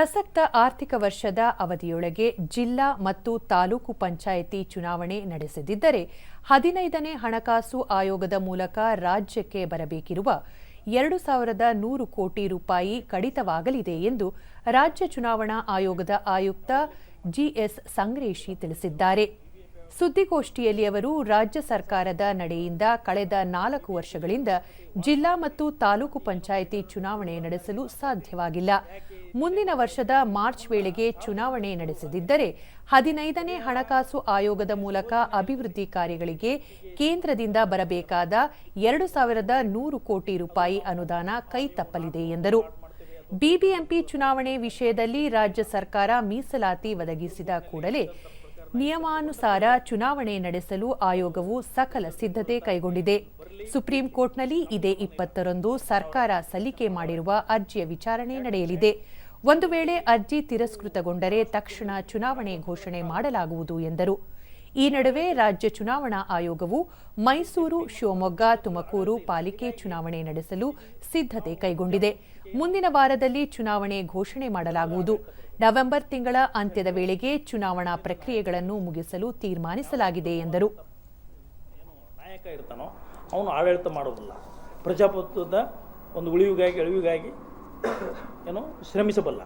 ಪ್ರಸಕ್ತ ಆರ್ಥಿಕ ವರ್ಷದ ಅವಧಿಯೊಳಗೆ ಜಿಲ್ಲಾ ಮತ್ತು ತಾಲೂಕು ಪಂಚಾಯಿತಿ ಚುನಾವಣೆ ನಡೆಸದಿದ್ದರೆ ಹದಿನೈದನೇ ಹಣಕಾಸು ಆಯೋಗದ ಮೂಲಕ ರಾಜ್ಯಕ್ಕೆ ಬರಬೇಕಿರುವ ಎರಡು ಸಾವಿರದ ನೂರು ಕೋಟಿ ರೂಪಾಯಿ ಕಡಿತವಾಗಲಿದೆ ಎಂದು ರಾಜ್ಯ ಚುನಾವಣಾ ಆಯೋಗದ ಆಯುಕ್ತ ಜಿಎಸ್ ಸಂಗ್ರೇಶಿ ತಿಳಿಸಿದ್ದಾರೆ. ಸುದ್ದಿಗೋಷ್ಠಿಯಲ್ಲಿ ಅವರು ರಾಜ್ಯ ಸರ್ಕಾರದ ನಡೆಯಿಂದ ಕಳೆದ ನಾಲ್ಕು ವರ್ಷಗಳಿಂದ ಜಿಲ್ಲಾ ಮತ್ತು ತಾಲೂಕು ಪಂಚಾಯಿತಿ ಚುನಾವಣೆ ನಡೆಸಲು ಸಾಧ್ಯವಾಗಿಲ್ಲ. ಮುಂದಿನ ವರ್ಷದ ಮಾರ್ಚ್ ವೇಳೆಗೆ ಚುನಾವಣೆ ನಡೆಸದಿದ್ದರೆ ಹದಿನೈದನೇ ಹಣಕಾಸು ಆಯೋಗದ ಮೂಲಕ ಅಭಿವೃದ್ಧಿ ಕಾರ್ಯಗಳಿಗೆ ಕೇಂದ್ರದಿಂದ ಬರಬೇಕಾದ ಎರಡು ಸಾವಿರದ ನೂರು ಕೋಟಿ ರೂಪಾಯಿ ಅನುದಾನ ಕೈತಪ್ಪಲಿದೆ ಎಂದರು. ಬಿಬಿಎಂಪಿ ಚುನಾವಣೆ ವಿಷಯದಲ್ಲಿ ರಾಜ್ಯ ಸರ್ಕಾರ ಮೀಸಲಾತಿ ಒದಗಿಸಿದ ಕೂಡಲೇ ನಿಯಮಾನುಸಾರ ಚುನಾವಣೆ ನಡೆಸಲು ಆಯೋಗವು ಸಕಲ ಸಿದ್ಧತೆ ಕೈಗೊಂಡಿದೆ. ಸುಪ್ರೀಂ ಕೋರ್ಟ್ನಲ್ಲಿ ಇದೇ ಇಪ್ಪತ್ತರಂದು ಸರ್ಕಾರ ಸಲ್ಲಿಕೆ ಮಾಡಿರುವ ಅರ್ಜಿಯ ವಿಚಾರಣೆ ನಡೆಯಲಿದೆ. ಒಂದು ವೇಳೆ ಅರ್ಜಿ ತಿರಸ್ಕೃತಗೊಂಡರೆ ತಕ್ಷಣ ಚುನಾವಣೆ ಘೋಷಣೆ ಮಾಡಲಾಗುವುದು ಎಂದರು. ಈ ನಡುವೆ ರಾಜ್ಯ ಚುನಾವಣಾ ಆಯೋಗವು ಮೈಸೂರು, ಶಿವಮೊಗ್ಗ, ತುಮಕೂರು ಪಾಲಿಕೆ ಚುನಾವಣೆ ನಡೆಸಲು ಸಿದ್ಧತೆ ಕೈಗೊಂಡಿದೆ. ಮುಂದಿನ ವಾರದಲ್ಲಿ ಚುನಾವಣೆ ಘೋಷಣೆ ಮಾಡಲಾಗುವುದು. ನವೆಂಬರ್ ತಿಂಗಳ ಅಂತ್ಯದ ವೇಳೆಗೆ ಚುನಾವಣಾ ಪ್ರಕ್ರಿಯೆಗಳನ್ನು ಮುಗಿಸಲು ತೀರ್ಮಾನಿಸಲಾಗಿದೆ ಎಂದರು. ಪ್ರಜಾಪ್ರಭುತ್ವದ ಒಂದು ಉಳಿವಿಗಾಗಿ ಏನು, ಶ್ರಮಿಸಬಲ್ಲ.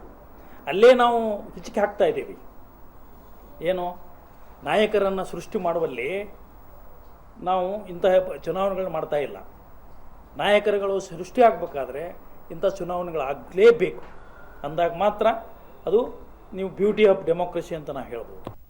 ಅಲ್ಲೇ ನಾವು ಹಿಚಿಕೆ ಹಾಕ್ತಾ ಇದ್ದೀವಿ. ಏನು, ನಾಯಕರನ್ನು ಸೃಷ್ಟಿ ಮಾಡುವಲ್ಲಿ ನಾವು ಇಂತಹ ಚುನಾವಣೆಗಳು ಮಾಡ್ತಾ ಇಲ್ಲ. ನಾಯಕರುಗಳು ಸೃಷ್ಟಿ ಆಗಬೇಕಾದ್ರೆ ಇಂಥ ಚುನಾವಣೆಗಳಾಗಲೇಬೇಕು. ಅಂದಾಗ ಮಾತ್ರ ಅದು ನೀವು ಬ್ಯೂಟಿ ಆಫ್ ಡೆಮೋಕ್ರಸಿ ಅಂತ ನಾವು ಹೇಳ್ಬೋದು.